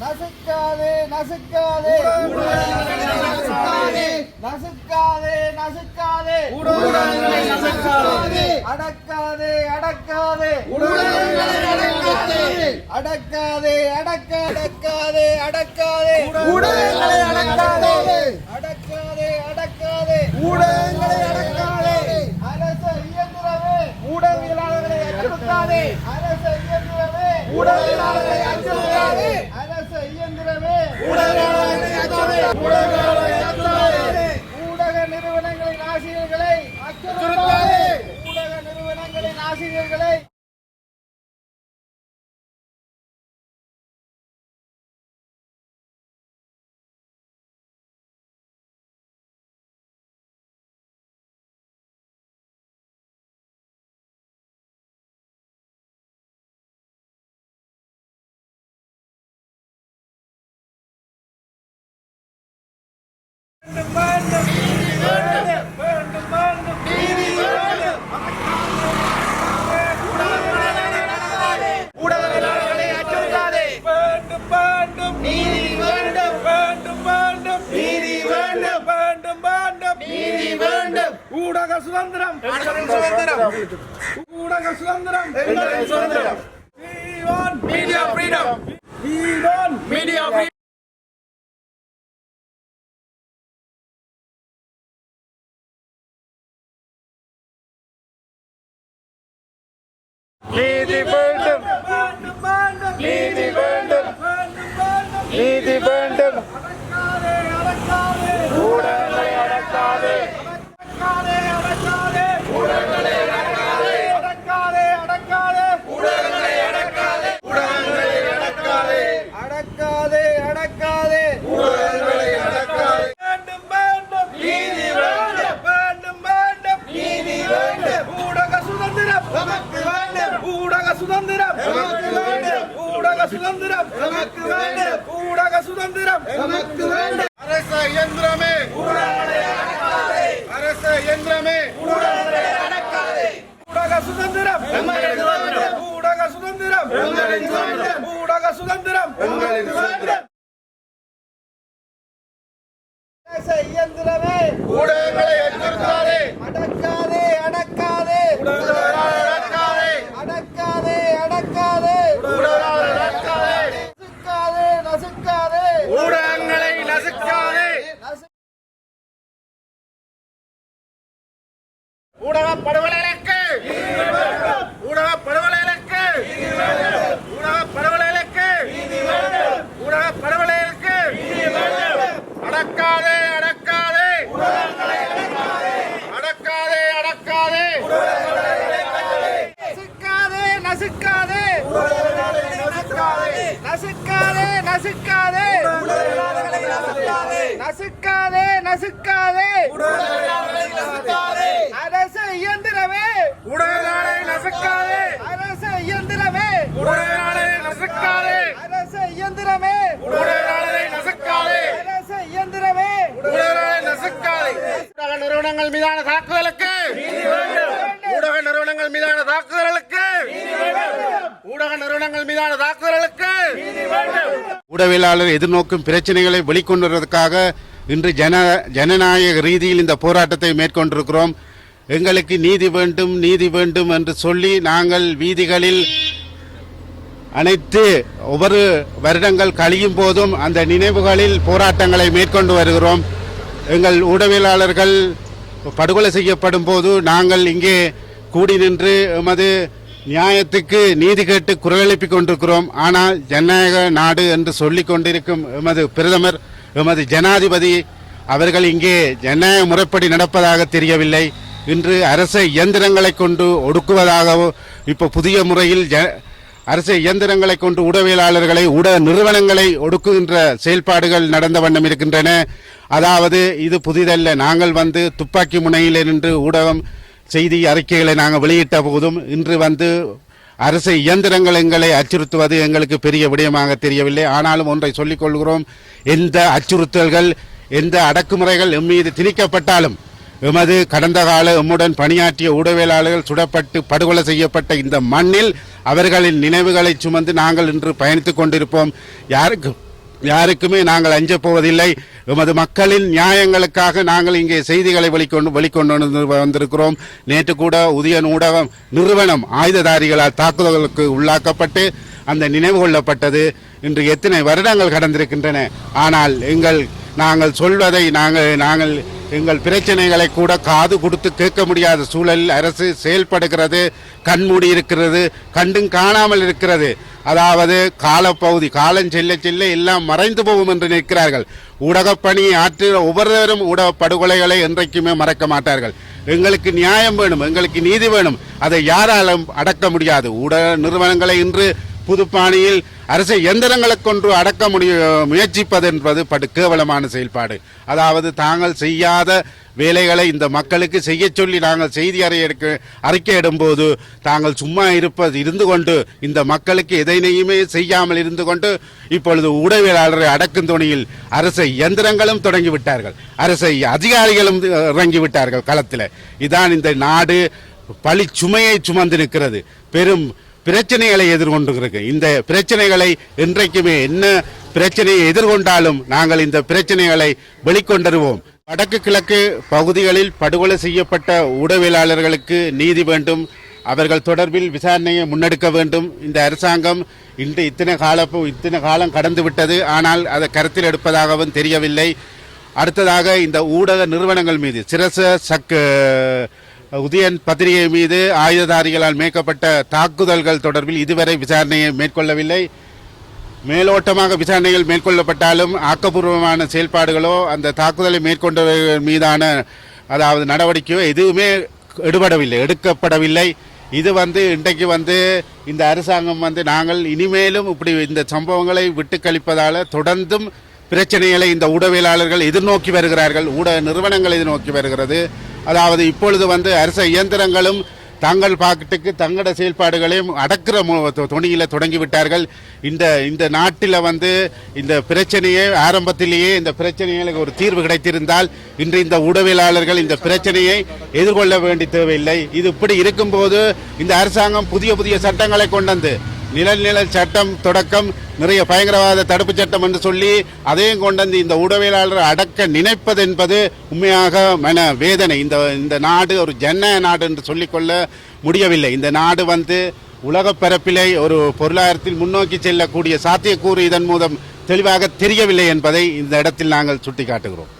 நசுக்காதே நசுக்காதே. நசுக்காதே நசுக்காதே அடக்காதே அடக்காதே. அடக்காதே. அடக்க அடக்காதே அடக்காதே. ஊடகங்களை அடக்காதே. அடக்காதே அடக்காதே. ஊடகங்களை அடக்காதே. அரச இயந்திரமே ஊடகவியலாளர்களை அச்சுறுத்தாதே. அரச இயந்திரமே ஊடகவியலாளர்களை அச்சுறுத்தாதே. நிறுவனங்களின் ஆசிரியர்களை ஊடகவியலாளர்களை வேண்டும் ஊடக சுதந்திரம் அனைவரின் சுதந்திரம் ஊடக சுதந்திரம். நமக்கு வேண்டும். ஊடக சுதந்திரம். நமக்கு வேண்டும். ஊடக சுதந்திரம். நமக்கு வேண்டும். அரச இயந்திரமே. அரச இயந்திரமே. ஊடக சுதந்திரம். ஊடக சுதந்திரம். சுதந்திரம். இயந்திரமே. ஊடகங்களை அச்சுறுத்தாதே அடக்காதே அடக்காதே ஊடகங்களை அடக்காதே அடக்காதே அடக்காதே ஊடகங்களை அடக்காதே நசுக்காதே நசுக்காதே ஊடகங்களை நசுக்காதே நசு- ஊடக படுகொலைகளுக்கு ஊடக படுகொலைகளுக்கு ஊடக படுகொலைகளுக்கு ஊடக படுகொலைகளுக்கு அடக்காதே அடக்காதே அடக்காதே அடக்காதே நசுக்காதே. நசுக்காதே. நசுக்காதே நசுக்காதே. நசுக்காதே. நசுக்காதே அரச இயந்திரமே. ஊடகங்களை நசுக்காதே. அரச இயந்திரமே. ஊடகங்களை நசுக்காதே. அரச இயந்திரமே. ஊடகங்களை நசுக்காதே. அரச இயந்திரமே. ஊடகங்களை நசுக்காதே. நிறுவனங்கள் மீதான தாக்குதலுக்கு ஊடக நிறுவனங்கள் மீதான தாக்குதலுக்கு ஊடக நிறுவனங்கள் மீதான தாக்குதலுக்கு ஊடகவியலாளர் எதிர்நோக்கும் பிரச்சனைகளை வெளிக்கொண்டு வருவதற்காக இன்று ஜன ஜனநாயக ரீதியில் இந்த போராட்டத்தை மேற்கொண்டிருக்கிறோம். எங்களுக்கு நீதி வேண்டும் நீதி வேண்டும் என்று சொல்லி நாங்கள் வீதிகளில் அனைத்து ஒவ்வொரு வருடங்கள் கழியும் போதும் அந்த நினைவுகளில் போராட்டங்களை மேற்கொண்டு வருகிறோம். எங்கள் ஊடகவியலாளர்கள் படுகொலை செய்யப்படும் போது நாங்கள் இங்கே கூடி நின்று எமது நியாயத்துக்கு நீதி கேட்டு குரல் எழுப்பிக் கொண்டிருக்கிறோம். ஆனால் ஜனநாயக நாடு என்று சொல்லிக் கொண்டிருக்கும் எமது பிரதமர் எமது ஜனாதிபதி அவர்கள் இங்கே ஜனநாயக முறைப்படி நடப்பதாக தெரியவில்லை. இன்று அரச இயந்திரங்களை கொண்டு ஒடுக்குவதாகவோ இப்போ புதிய முறையில் ஜ அரசு இயந்திரங்களை கொண்டு ஊடகவியலாளர்களை ஊடக நிறுவனங்களை ஒடுக்குகின்ற செயல்பாடுகள் நடந்த வண்ணம் இருக்கின்றன. அதாவது இது புதிதல்ல. நாங்கள் வந்து துப்பாக்கி முனையில் நின்று ஊடகம் செய்தி அறிக்கைகளை நாங்கள் வெளியிட்ட போதும் இன்று வந்து அரசு இயந்திரங்கள் எங்களை அச்சுறுத்துவது எங்களுக்கு பெரிய விடயமாக தெரியவில்லை. ஆனாலும் ஒன்றை சொல்லிக் கொள்கிறோம். எந்த அச்சுறுத்தல்கள் எந்த அடக்குமுறைகள் எம் மீது திணிக்கப்பட்டாலும் எமது கடந்த கால எம்முடன் பணியாற்றிய ஊடகவியலாளர்கள் சுடப்பட்டு படுகொலை செய்யப்பட்ட இந்த மண்ணில் அவர்களின் நினைவுகளை சுமந்து நாங்கள் இன்று பயணித்துக் கொண்டிருப்போம். யாருக்கு யாருக்குமே நாங்கள் அஞ்சப் போவதில்லை. எமது மக்களின் நியாயங்களுக்காக நாங்கள் இங்கே செய்திகளை வெளிக்கொண்டு வெளிக்கொண்டு வந்திருக்கிறோம். நேற்று கூட உதயன் ஊடகம் நிறுவனம் ஆயுததாரிகளால் தாக்குதலுக்கு உள்ளாக்கப்பட்டு அந்த நினைவு கொள்ளப்பட்டது. இன்று எத்தனை வருடங்கள் கடந்திருக்கின்றன. ஆனால் எங்கள் நாங்கள் சொல்வதை நாங்கள் நாங்கள் எங்கள் பிரச்சனைகளை கூட காது கொடுத்து கேட்க முடியாத சூழலில் அரசு செயல்படுகிறது கண்மூடி இருக்கிறது கண்டும் காணாமல் இருக்கிறது. அதாவது காலப்பகுதி காலம் செல்ல செல்ல எல்லாம் மறைந்து போகும் என்று நிற்கிறார்கள் ஊடகப்பணியை ஆற்றுகிற ஒவ்வொருவரும் ஊடக படுகொலைகளை என்றைக்குமே மறக்க மாட்டார்கள். எங்களுக்கு நியாயம் வேணும் எங்களுக்கு நீதி வேணும். அதை யாராலும் அடக்க முடியாது. ஊடக நிறுவனங்களை இன்று புதுப்பாணியில் அரசை எந்திரங்களை கொண்டு அடக்க முடிய முயற்சிப்பது என்பது படு கேவலமான செயல்பாடு. அதாவது தாங்கள் செய்யாத வேலைகளை இந்த மக்களுக்கு செய்ய சொல்லி நாங்கள் செய்தி அறிக்கை அறிக்கையிடும்போது தாங்கள் சும்மா இருப்பது இருந்து கொண்டு இந்த மக்களுக்கு எதனையுமே செய்யாமல் இருந்து கொண்டு இப்பொழுது ஊடகவியலாளரை அடக்கும் துணியில் அரசை இயந்திரங்களும் தொடங்கி விட்டார்கள் அரசை அதிகாரிகளும் இறங்கி விட்டார்கள் களத்தில். இதான் இந்த நாடு பழி சுமையை சுமந்து நிற்கிறது. பெரும் பிரச்சனைகளை எதிர்கொண்டிருக்கு. இந்த பிரச்சனைகளை என்றைக்குமே என்ன பிரச்சனையை எதிர்கொண்டாலும் நாங்கள் இந்த பிரச்சனைகளை வெளிக்கொண்டருவோம். வடக்கு கிழக்கு பகுதிகளில் படுகொலை செய்யப்பட்ட உடவியலாளர்களுக்கு நீதி வேண்டும். அவர்கள் தொடர்பில் விசாரணையை முன்னெடுக்க வேண்டும். இந்த அரசாங்கம் இன்று இத்தனை கால இத்தனை காலம் கடந்து விட்டது. ஆனால் அதை கருத்தில் எடுப்பதாகவும் தெரியவில்லை. அடுத்ததாக இந்த ஊடக நிறுவனங்கள் மீது சிரச சக்கு உதயன் பத்திரிகை மீது ஆயுததாரிகளால் மேற்கப்பட்ட தாக்குதல்கள் தொடர்பில் இதுவரை விசாரணையை மேற்கொள்ளவில்லை. மேலோட்டமாக விசாரணைகள் மேற்கொள்ளப்பட்டாலும் ஆக்கப்பூர்வமான செயல்பாடுகளோ அந்த தாக்குதலை மேற்கொண்டவர்கள் மீதான அதாவது நடவடிக்கையோ எதுவுமே எடுபடவில்லை எடுக்கப்படவில்லை. இது வந்து இன்றைக்கு வந்து இந்த அரசாங்கம் வந்து நாங்கள் இனிமேலும் இப்படி இந்த சம்பவங்களை விட்டு தொடர்ந்தும் பிரச்சனைகளை இந்த ஊடகவியலாளர்கள் எதிர்நோக்கி வருகிறார்கள். ஊடக நிறுவனங்கள் எதிர்நோக்கி வருகிறது. அதாவது இப்பொழுது வந்து அரச இயந்திரங்களும் தங்கள் பாக்கெட்டுக்கு தங்களோட செயல்பாடுகளையும் அடக்கிற துணியில் தொடங்கிவிட்டார்கள் தொடங்கி விட்டார்கள் இந்த இந்த நாட்டில் வந்து இந்த பிரச்சனையே ஆரம்பத்திலேயே இந்த பிரச்சனைகளுக்கு ஒரு தீர்வு கிடைத்திருந்தால் இன்று இந்த உடவியலாளர்கள் இந்த பிரச்சனையை எதிர்கொள்ள வேண்டிய தேவையில்லை. இது இப்படி இருக்கும்போது இந்த அரசாங்கம் புதிய புதிய சட்டங்களை கொண்டு வந்து நிழல் சட்டம் தொடக்கம் நிறைய பயங்கரவாத தடுப்பு சட்டம் என்று சொல்லி அதையும் கொண்டு வந்து இந்த உடவியலாளர் அடக்க நினைப்பது என்பது உண்மையாக மன வேதனை. இந்த இந்த நாடு ஒரு ஜன நாடு என்று சொல்லிக்கொள்ள முடியவில்லை. இந்த நாடு வந்து உலக பரப்பிலே ஒரு பொருளாதாரத்தில் முன்னோக்கி செல்லக்கூடிய சாத்தியக்கூறு இதன் மூலம் தெளிவாக தெரியவில்லை என்பதை இந்த இடத்தில் நாங்கள் சுட்டிக்காட்டுகிறோம்.